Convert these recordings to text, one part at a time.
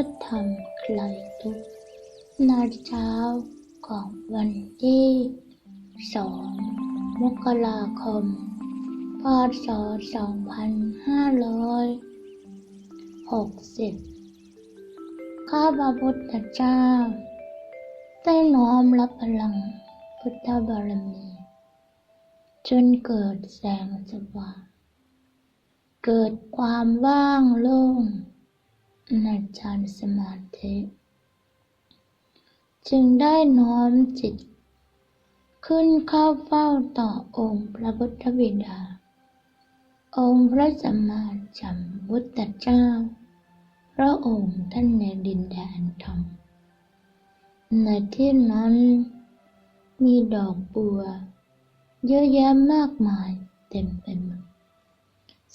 พุทธรรมคลทุกนาเช้าของวันที่สองมกราคม พศสองพันห้าร้อยหกสิบข้าพระพุทธเจ้า ได้น้อมรับพลังพุทธบารมี จนเกิดแสงสว่าง เกิดความว่างโล่ง ในฌานสมาธิ จึงได้น้อมจิต ขึ้นเข้าเฝ้าต่อองค์พระพุทธบิดา องค์พระสัมมาสัมพุทธเจ้า พระองค์ท่านในดินแดนธรรมในที่นั้น มีดอกบัว เยอะแยะมากมายเต็มไปหมด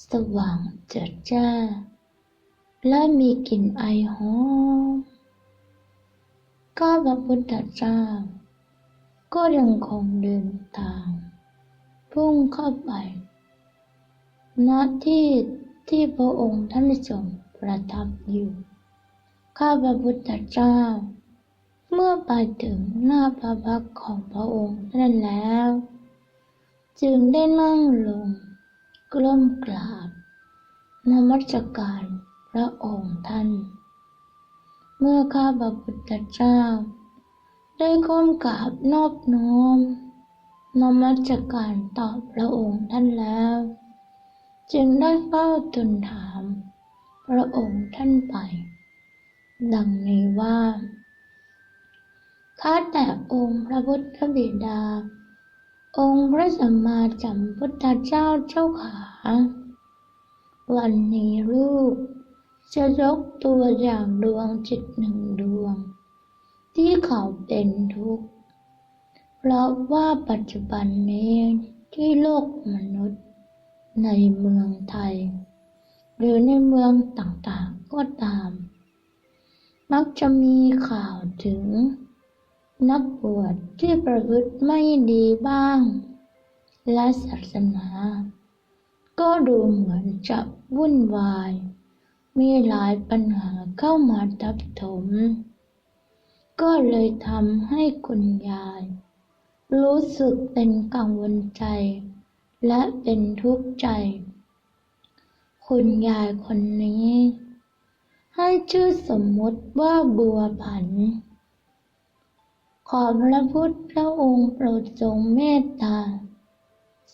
สว่างเจิดจ้า และมีกลิ่นไอหอมก็พระพุทธเจ้า ก็ยังคงเดินทางพุ่งเข้าไปณที่ที่พระองค์ท่านทรงประทับอยู่ ข้าพระพุทธเจ้า เมื่อไปถึงหน้าพระพักของพระองค์ท่านแล้ว จึงได้นั่งลงกล้มกราบนมัสการ ระองค์ท่าน เมื่อข้าพระพุทธเจ้า ได้ก้มกราบนอบน้อมนมัสการต่อพระองค์ท่านแล้ว จึงได้เฝ้าทูลถาม พระองค์ท่านไป ดังนี้ว่าข้าแต่องค์พระพุทธบิดา องค์พระสัมมาสัมพุทธเจ้าเจ้าขา วันนี้ลูก จะยกตัวอย่างดวงจิตหนึ่งดวง ที่เขาเป็นทุกข์ เพราะว่าปัจจุบันนี้ที่โลกมนุษย์ ในเมืองไทย หรือในเมืองต่างๆก็ตาม มักจะมีข่าวถึง นักบวชที่ประพฤติไม่ดีบ้าง และศาสนา ก็ดูเหมือนจะวุ่นวาย มีหลายปัญหาเข้ามาทับถม ก็เลยทำให้คุณยาย รู้สึกเป็นกังวลใจ และเป็นทุกข์ใจ คุณยายคนนี้ ให้ชื่อสมมติว่าบัวผัน ขอพระพุทธพระองค์โปรดทรงเมตตา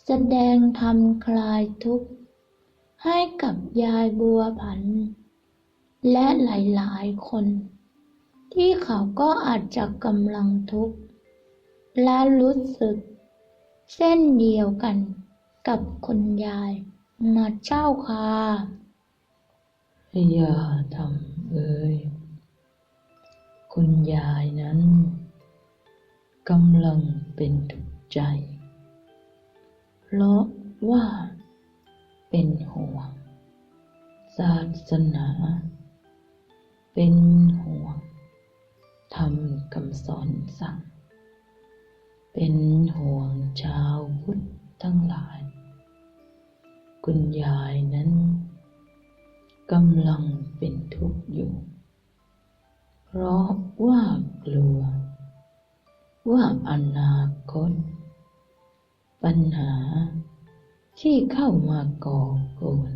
แสดงธรรมคลายทุกข์ ให้กับยายบัวผัน และหลายๆคน ที่เขาก็อาจจะกำลังทุกข์ และรู้สึก เส้นเดียวกันกับคุณยายนะเจ้าค่ะอย่าทำเอ่ยคุณยายนั้นกำลังเป็นทุกข์ใจ เพราะว่า เป็นห่วง ศาสนา เป็นห่วงทำคำสอนสั่ง เป็นห่วงชาวพุทธทั้งหลาย คุณยายนั้นกำลังเป็นทุกข์อยู่ เพราะว่ากลัว ว่าอนาคต ปัญหา ที่เข้ามาก่อกวน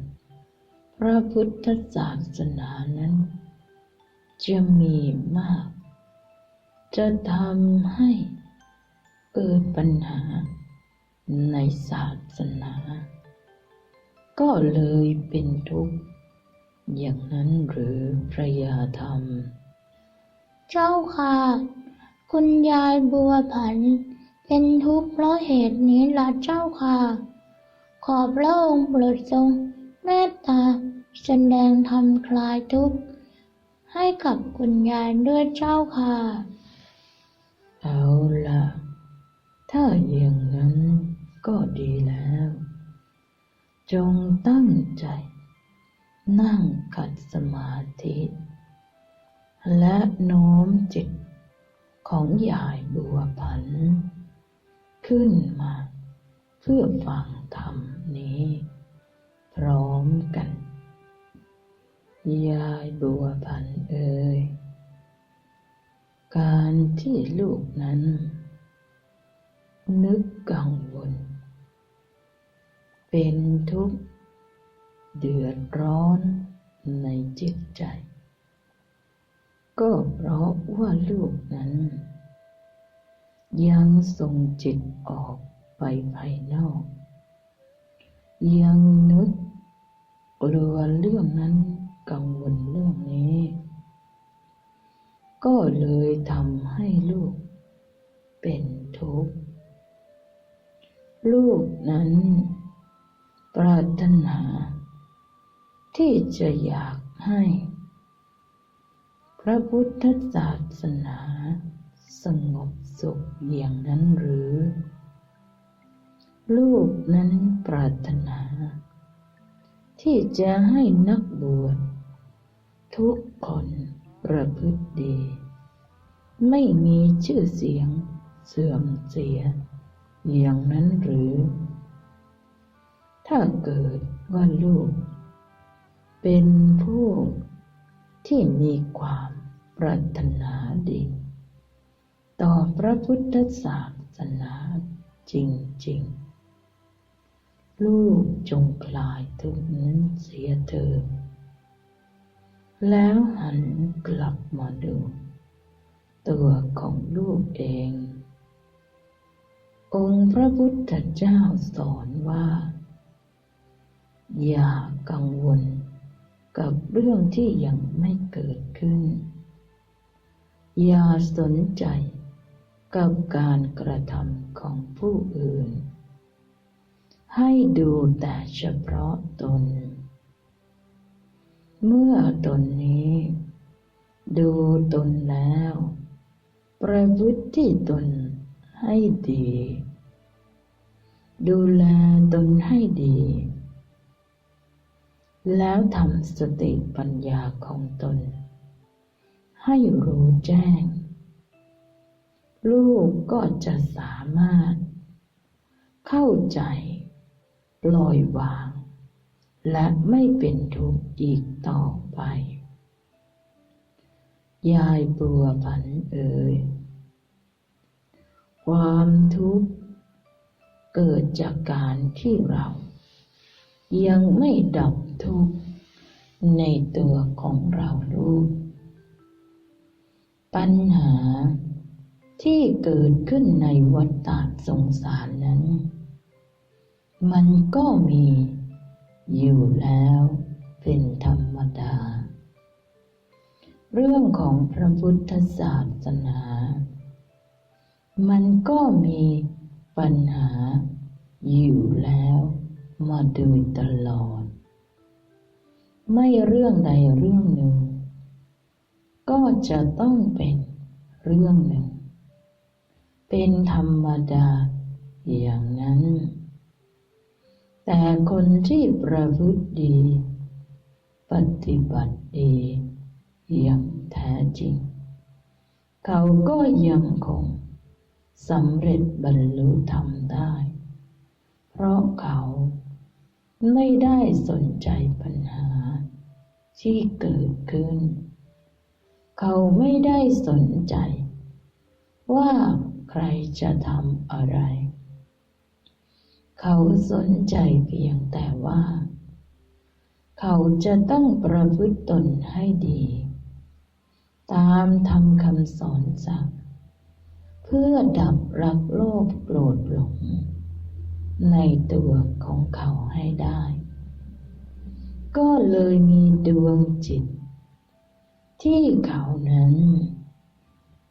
พระพุทธศาสนานั้น จะมีมาก จะทำให้เกิดปัญหาในศาสนา ก็เลยเป็นทุกข์อย่างนั้นหรือพระยาธรรม เจ้าค่ะ คุณยายบัวผัน เป็นทุกข์เพราะเหตุนี้ละเจ้าค่ะ ขอพระองค์โปรดทรงเมตตาแสดงธรรมคลายทุกข์ให้กับคุณยายด้วยเจ้าค่ะ เอาละถ้าอย่างนั้นก็ดีแล้ว จงตั้งใจ นั่งขัดสมาธิ และโน้มจิตของยายบัวผัน ขึ้นมาเพื่อฟัง ธรรมนี้ พร้อมกัน ยายบัวผันเอ่ยการที่ลูกนั้น นึกกังวล เป็นทุกข์เดือดร้อนในจิตใจ ก็เพราะว่าลูกนั้น ยังส่งจิตออกไปภายนอก ยังนึกกลัวเรื่องนั้นกังวลเรื่องนี้ ก็เลยทำให้ลูกเป็นทุกข์ลูกนั้น ปรารถนา ที่จะอยากให้ พระพุทธศาสนาสงบสุขอย่างนั้นหรือ ลูกนั้นปรารถนา ที่จะให้นักบวชทุกคนประพฤติดี ไม่มีชื่อเสียงเสื่อมเสีย อย่างนั้นหรือ ถ้าเกิดว่าลูก เป็นผู้ที่มีความปรารถนาดี ต่อพระพุทธศาสนาจริงๆ ลูกจงคลายทุกนั้นเสียเถิดแล้วหันกลับมาดู ตัวของลูกเอง องค์พระพุทธเจ้าสอนว่า อย่ากังวลกับเรื่องที่ยังไม่เกิดขึ้น อย่าสนใจกับการกระทำของผู้อื่น ให้ดูแต่เฉพาะตน เมื่อตนนี้ ดูตนแล้ว ประพฤติที่ตนให้ดี ดูแลตนให้ดี แล้วทำสติปัญญาของตน ให้รู้แจ้ง ลูกก็จะสามารถ เข้าใจ ปล่อยวาง และไม่เป็นทุกข์อีกต่อไป ยายบัวผันเอ่ยความทุกข์เกิดจากการที่เรา ยังไม่ดับทุกข์ในตัวของเราลูกปัญหาที่เกิดขึ้นในวัฏฏะสงสารนั้น มันก็มีอยู่แล้วเป็นธรรมดา เรื่องของพระพุทธศาสนา มันก็มีปัญหาอยู่แล้วมาโดยตลอด ไม่เรื่องใดเรื่องหนึ่ง ก็จะต้องเป็นเรื่องหนึ่ง เป็นธรรมดาอย่างนั้น แต่คนที่ประพฤติดี ปฏิบัติดีอย่างแท้จริง เขาก็ยังคงสำเร็จบรรลุธรรมได้ เพราะเขาไม่ได้สนใจปัญหาที่เกิดขึ้น เขาไม่ได้สนใจ ว่าใครจะทำอะไร เขาสนใจเพียงแต่ว่า เขาจะต้องประพฤติตนให้ดี ตามทำคำสอนสั่งเพื่อดับรักโลภโกรธหลง ในตัวของเขาให้ได้ ก็เลยมีดวงจิต ที่เขานั้น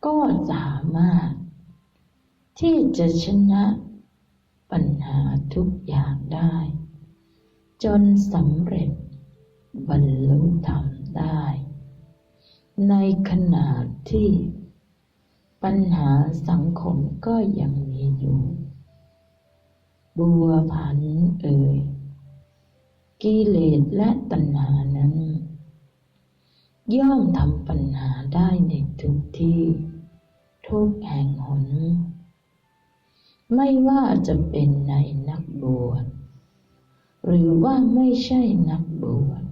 ก็สามารถ ที่จะชนะ ปัญหาทุกอย่างได้ จนสำเร็จบรรลุธรรมได้ ในขณะที่ ปัญหาสังคมก็ยังมีอยู่ บัวผันเอ่ยกิเลสและตัณหานั้น ย่อมทำปัญหาได้ในทุกที่ ทุกแห่งหน ไม่ว่าจะเป็นในนักบวชหรือว่าไม่ใช่นักบวช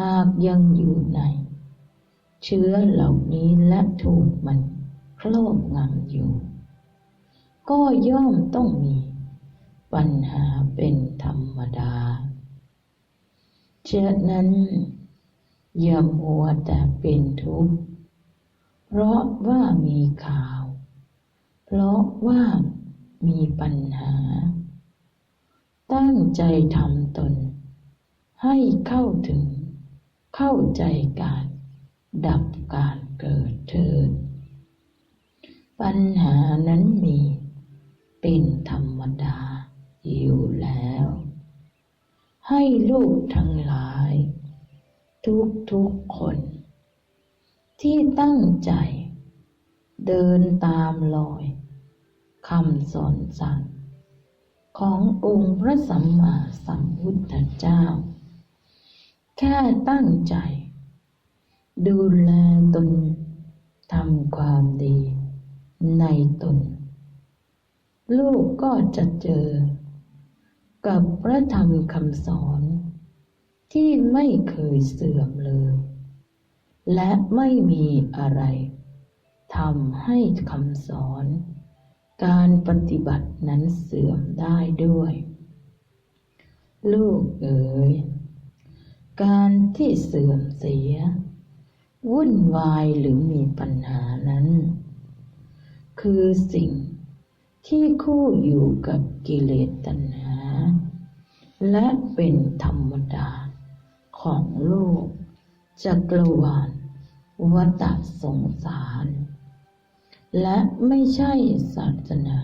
หากยังอยู่ใน เชื้อเหล่านี้และถูกมันครอบงำอยู่ ก็ย่อมต้องมีปัญหาเป็นธรรมดาฉะนั้นอย่ามัวแต่เป็นทุกข์เพราะว่ามีข่าว เพราะว่ามีปัญหา ตั้งใจทำตน ให้เข้าถึง เข้าใจการ ดับการเกิดเถิดปัญหานั้นมี เป็นธรรมดาอยู่แล้ว ให้ลูกทั้งหลาย ทุกทุกๆคน ที่ตั้งใจ เดินตามรอยคำสอนสั่งขององค์พระสัมมาสัมพุทธเจ้า แค่ตั้งใจ ดูแลตนทำความดีในตน ลูกก็จะเจอ กับพระธรรมคำสอน ที่ไม่เคยเสื่อมเลย และไม่มีอะไร ทำให้คำสอน การปฏิบัตินั้นเสื่อมได้ด้วย ลูกเอ๋ย การที่เสื่อมเสีย วุ่นวายหรือมีปัญหานั้น คือสิ่งที่คู่อยู่กับกิเลสตัณหา และเป็นธรรมดาของโลกจักรวาลวัฏสงสาร และไม่ใช่ศาสนา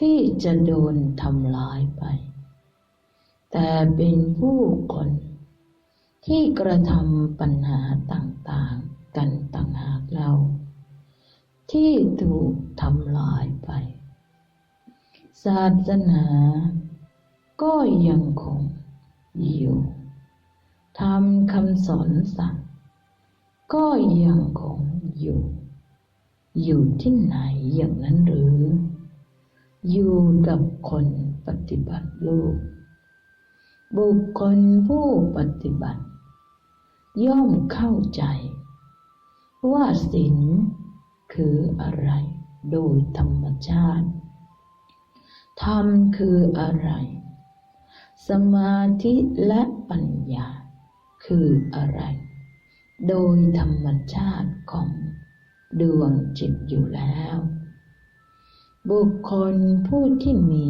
ที่จะโดนทำลายไป แต่เป็นผู้คนที่กระทำปัญหาต่างๆ กันต่างหากเรา ที่ถูกทำลายไป ศาสนาก็ยังคงอยู่ทำคำสอนสั่งก็ยังคงอยู่ อยู่ที่ไหนอย่างนั้นหรือ อยู่กับคนปฏิบัติลูกบุคคลผู้ปฏิบัติ ย่อมเข้าใจ ว่าศีลคืออะไรโดยธรรมชาติ ธรรมคืออะไร สมาธิและปัญญาคืออะไร โดยธรรมชาติของ ดวงจิตอยู่แล้ว บุคคลผู้ที่มี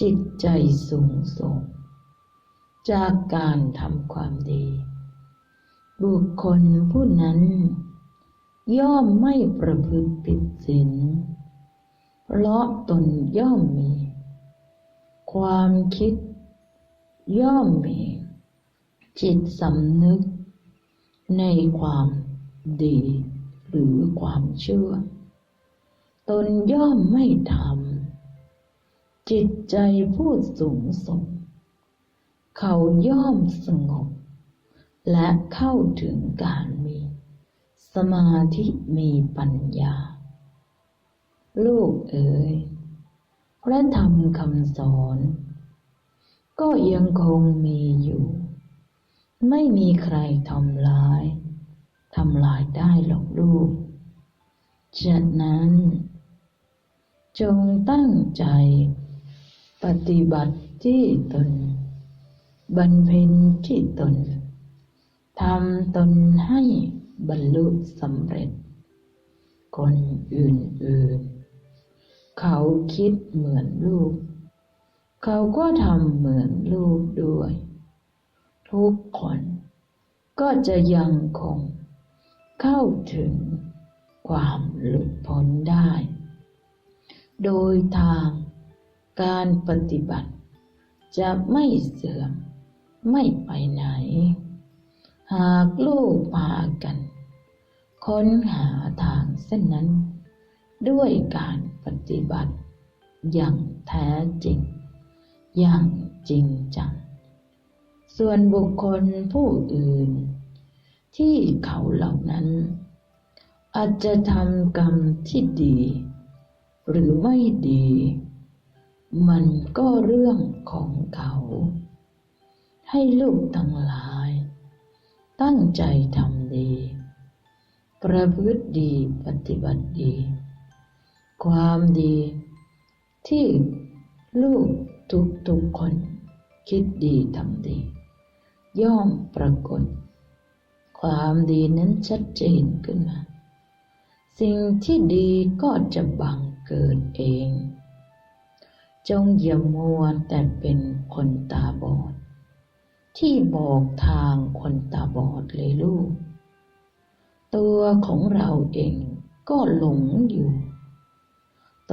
จิตใจสูงส่ง จากการทำความดี บุคคลผู้นั้น ย่อมไม่ประพฤติผิดศีลเพราะตนย่อมมี ความคิด ย่อมมี จิตสำนึก ในความดี หรือความเชื่อ ตนย่อมไม่ทำจิตใจผู้สูงส่ง เขาย่อมสงบ และเข้าถึงการมี สมาธิมีปัญญา ลูกเอ๋ยพระธรรมคำสอน ก็ยังคงมีอยู่ ไม่มีใครทำลาย ทำลายได้หรอกลูกฉะนั้น จงตั้งใจ ปฏิบัติที่ตนบรรเพ็ญที่ตนทำตนให้บรรลุสำเร็จ คนอื่นๆ เขาคิดเหมือนลูก เขาก็ทำเหมือนลูกด้วย ทุกคนก็จะยังคง เข้าถึงความหลุดพ้นได้ โดยทางการปฏิบัติ จะไม่เสื่อมไม่ไปไหน หากลูกพากัน ค้นหาทางเส้นนั้น ด้วยการปฏิบัติ อย่างแท้จริง อย่างจริงจัง ส่วนบุคคลผู้อื่น ที่เขาเหล่านั้น อาจจะทำกรรมที่ดี หรือไม่ดี มันก็เรื่องของเขา ให้ลูกทั้งหลาย ตั้งใจทำดี ประพฤติดีปฏิบัติดี ความดีที่ลูกทุกๆคนคิดดีทำดี ย่อมปรากฏ ความดีนั้นชัดเจนขึ้นมา สิ่งที่ดีก็จะบังเกิดเอง จงอย่ามัวแต่เป็นคนตาบอด ที่บอกทางคนตาบอดเลยลูก ตัวของเราเองก็หลงอยู่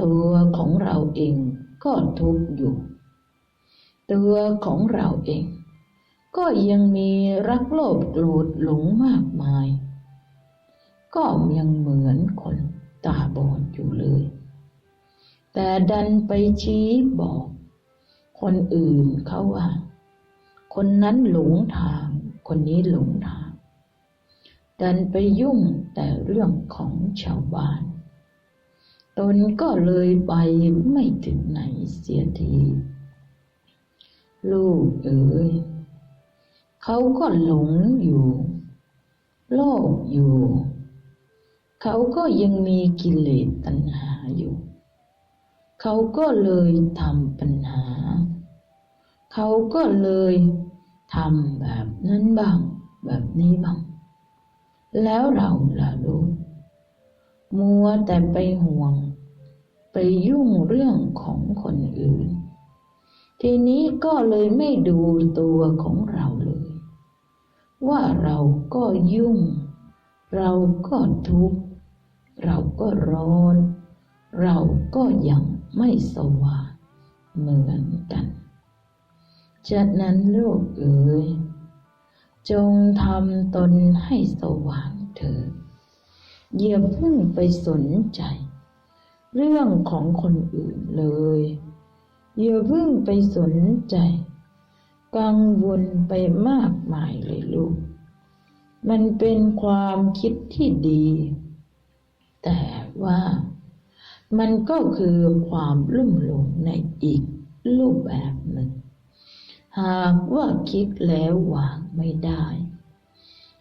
ตัวของเราเองก็ทุกข์อยู่ ตัวของเราเอง ก็ยังมีรักโลภโกรธหลงมากมาย ก็ยังเหมือนคนตาบอดอยู่เลย แต่ดันไปชี้บอก คนอื่นเขาว่า คนนั้นหลงทาง คนนี้หลงทาง ดันไปยุ่งแต่เรื่องของชาวบ้าน ตนก็เลยไปไม่ถึงไหนเสียที ลูกเอ๋ย เขาก็หลงอยู่ โลภอยู่ เขาก็ยังมีกิเลสตัณหาอยู่ เขาก็เลยทำปัญหา เขาก็เลยทำแบบนั้นบ้าง แบบนี้บ้าง แล้วเราล่ะลูกมัวแต่ไปห่วง ไปยุ่งเรื่องของคนอื่น ทีนี้ก็เลยไม่ดูตัวของเราเลย ว่าเราก็ยุ่ง เราก็ทุกข์ เราก็ร้อน เราก็ยังไม่สว่างเหมือนกัน ฉะนั้นลูกเอ๋ย จงทำตนให้สว่างเถิดอย่าเพิ่งไปสนใจ เรื่องของคนอื่นเลย อย่าเพิ่งไปสนใจ กังวลไปมากมายเลยลูก มันเป็นความคิดที่ดี แต่ว่ามันก็คือความลุ่มหลงในอีกรูปแบบหนึ่ง หากว่าคิดแล้ววางไม่ได้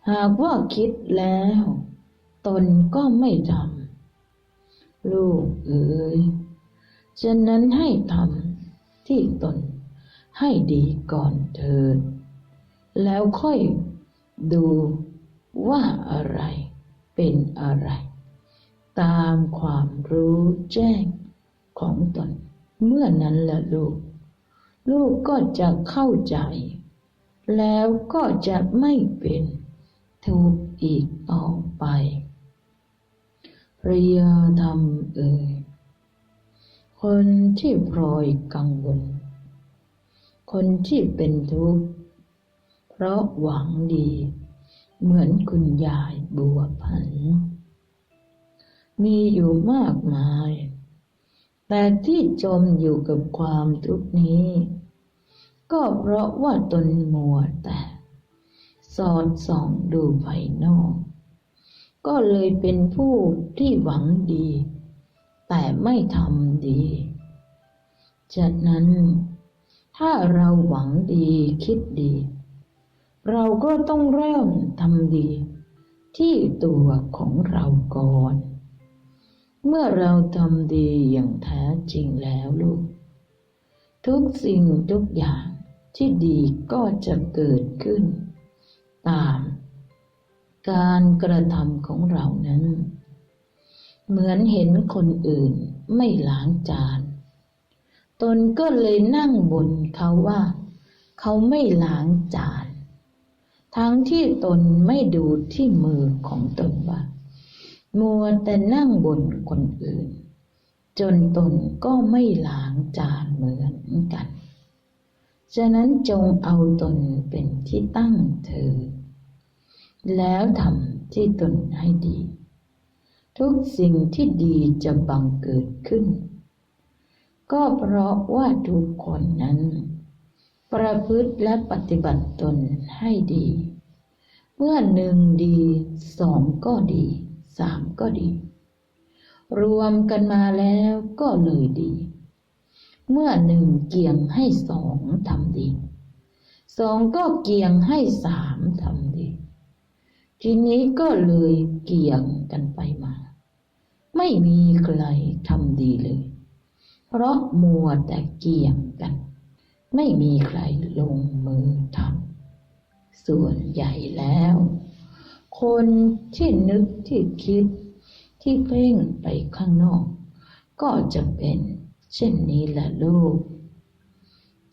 หากว่าคิดแล้ว ตนก็ไม่ทำลูกเอ๋ยฉะนั้นให้ทำที่ตน ให้ดีก่อนเถิด แล้วค่อยดูว่าอะไรเป็นอะไร ตามความรู้แจ้งของตน เมื่อนั้นละลูก ลูกก็จะเข้าใจ แล้วก็จะไม่เป็นทุกข์อีกต่อไปพระยาธรรมเอ่ยคนที่พลอยกังวล คนที่เป็นทุกข์เพราะหวังดี เหมือนคุณยายบัวผัน มีอยู่มากมาย แต่ที่จมอยู่กับความทุกข์นี้ ก็เพราะว่าตนมัวแต่สอดส่องดูภายนอก ก็เลยเป็นผู้ที่หวังดี แต่ไม่ทำดี จากนั้น ถ้าเราหวังดีคิดดี เราก็ต้องเริ่มทำดี ที่ตัวของเราก่อน เมื่อเราทำดีอย่างแท้จริงแล้วลูก ทุกสิ่งทุกอย่างที่ดีก็จะเกิดขึ้น ตาม การกระทำของเรานั้น เหมือนเห็นคนอื่นไม่ล้างจาน ตนก็เลยนั่งบ่นเขาว่า เขาไม่ล้างจาน ทั้งที่ตนไม่ดูที่มือของตนว่า มัวแต่นั่งบนคนอื่น จนตนก็ไม่ล้างจานเหมือนกัน ฉะนั้นจงเอาตนเป็นที่ตั้งเถิดแล้วทำที่ตนให้ดี ทุกสิ่งที่ดีจะบังเกิดขึ้น ก็เพราะว่าทุกคนนั้น ประพฤติและปฏิบัติตนให้ดี เมื่อหนึ่งดีสองก็ดีสามก็ดี รวมกันมาแล้วก็เลยดี เมื่อหนึ่งเกี่ยงให้สองทำดีสองก็เกี่ยงให้สามทำดี ทีนี้ก็เลยเกี่ยงกันไปมา ไม่มีใครทำดีเลย ราะมัวแต่เกี่ยงกัน ไม่มีใครลงมือทำส่วนใหญ่แล้ว คนที่นึกที่คิดที่เพ่งไปข้างนอก ก็จะเป็นเช่นนี้แหละลูก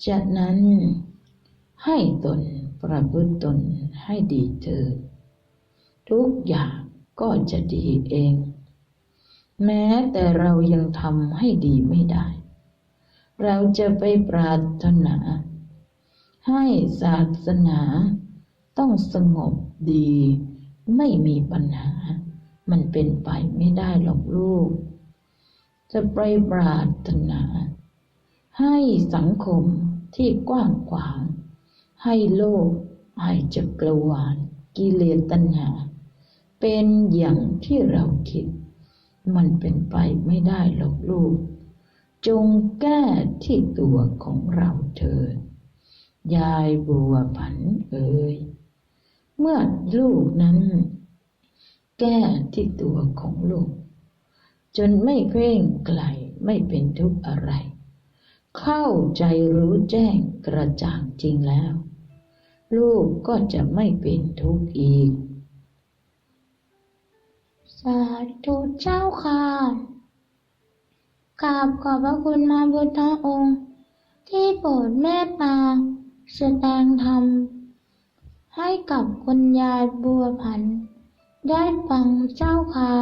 จากนั้นให้ตนประพฤติตนให้ดีเถิดทุกอย่างก็จะดีเอง แม้แต่เรายังทำให้ดีไม่ได้ เราจะไปปรารถนา ให้ศาสนาต้องสงบดี ไม่มีปัญหา มันเป็นไปไม่ได้หรอกลูก จะไปปรารถนา ให้สังคมที่กว้างขวาง ให้โลกให้จักรวาลกิเลสตัณหา เป็นอย่างที่เราคิด มันเป็นไปไม่ได้หรอกลูก จงแก้ที่ตัวของเราเถิด ยายบัวผันเอ่ย เมื่อลูกนั้น แก้ที่ตัวของลูก จนไม่เพ่งไกลไม่เป็นทุกข์อะไร เข้าใจรู้แจ้งกระจ่างจริงแล้ว ลูกก็จะไม่เป็นทุกข์อีก สาธุเจ้าค่ะกราบขอบพระคุณมาบุตรองค์ ที่โปรดเมตตาแสดงธรรม ให้กับคุณยายบัวผัน ได้ฟังเจ้าค่ะ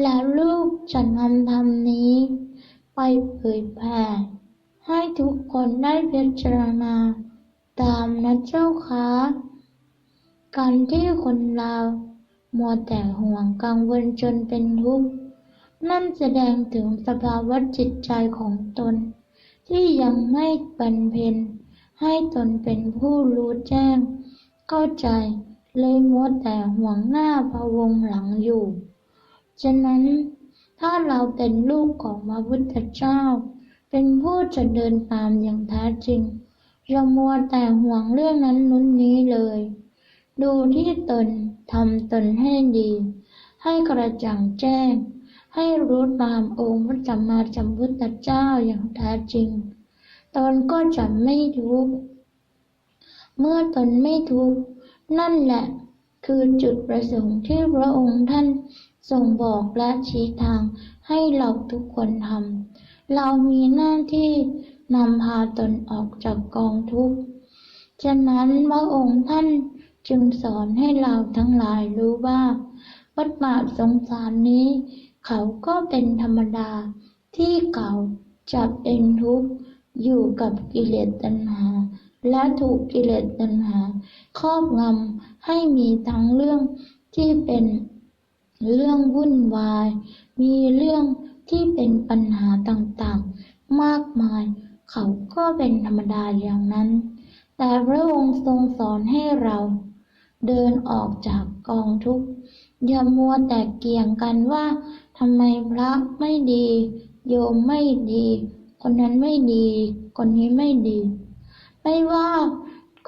และลูกจะนำธรรมนี้ ไปเผยแผ่ให้ทุกคนได้พิจารณา ตามนะเจ้าค่ะ การที่คนเรา มัวแต่ห่วงกังวลจนเป็นทุกข์นั่นแสดงถึงสภาวะจิตใจของตน ที่ยังไม่บรรเพ็ญให้ตนเป็นผู้รู้แจ้ง เข้าใจเลยมัวแต่ห่วงหน้าพะวงหลังอยู่ ฉะนั้นถ้าเราเป็นลูกของพระพุทธเจ้า เป็นผู้จะเดินตามอย่างแท้จริงอย่ามัวแต่ห่วงเรื่องนั้นนู้นนี้เลย ดูที่ตนทำตนให้ดี ให้กระจ่างแจ้ง ให้รู้ตามองค์พระสัมมาสัมพุทธเจ้าอย่างแท้จริง ตนก็จะไม่ทุกข์เมื่อตนไม่ทุกข์นั่นแหละคือจุดประสงค์ที่พระองค์ท่านทรงบอกและชี้ทางให้เราทุกคนทำเรามีหน้าที่นำพาตนออกจากกองทุกข์ ฉะนั้นพระองค์ท่าน จึงสอนให้เราทั้งหลายรู้ว่า วัฏฏะสงสารนี้ เขาก็เป็นธรรมดา ที่เขาจะเป็นทุกข์อยู่กับกิเลสตัณหา และถูกกิเลสตัณหา ครอบงำให้มีทั้งเรื่องที่เป็นเรื่องวุ่นวาย มีเรื่องที่เป็นปัญหาต่างๆ มากมาย เขาก็เป็นธรรมดาอย่างนั้น แต่พระองค์ทรงสอนให้เรา เดินออกจากกองทุกข์อย่ามัวแต่เกี่ยงกันว่าทำไมพระไม่ดี โยมไม่ดี คนนั้นไม่ดี คนนี้ไม่ดี ไม่ว่า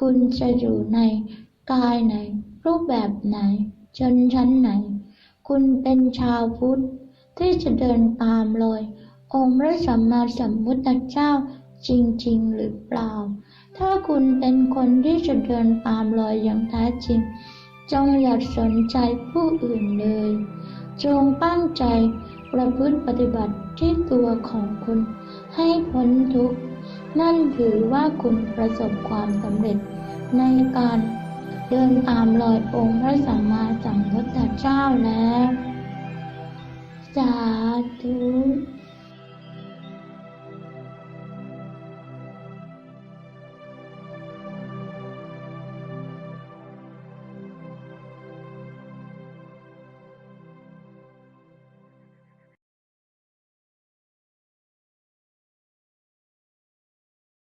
คุณจะอยู่ในกายไหน รูปแบบไหน ชนชั้นไหน คุณเป็นชาวพุทธ ที่จะเดินตามรอย องค์พระสัมมาสัมพุทธเจ้าจริง ๆ หรือเปล่า ถ้าคุณเป็นคนที่จะเดินตามรอยอย่างแท้จริง จงอย่าสนใจผู้อื่นเลย จงตั้งใจประพฤติปฏิบัติที่ตัวของคุณให้พ้นทุกข์ นั่นถือว่าคุณประสบความสำเร็จในการเดินตามรอยองค์พระสัมมาสัมพุทธเจ้าแล้ว สาธุ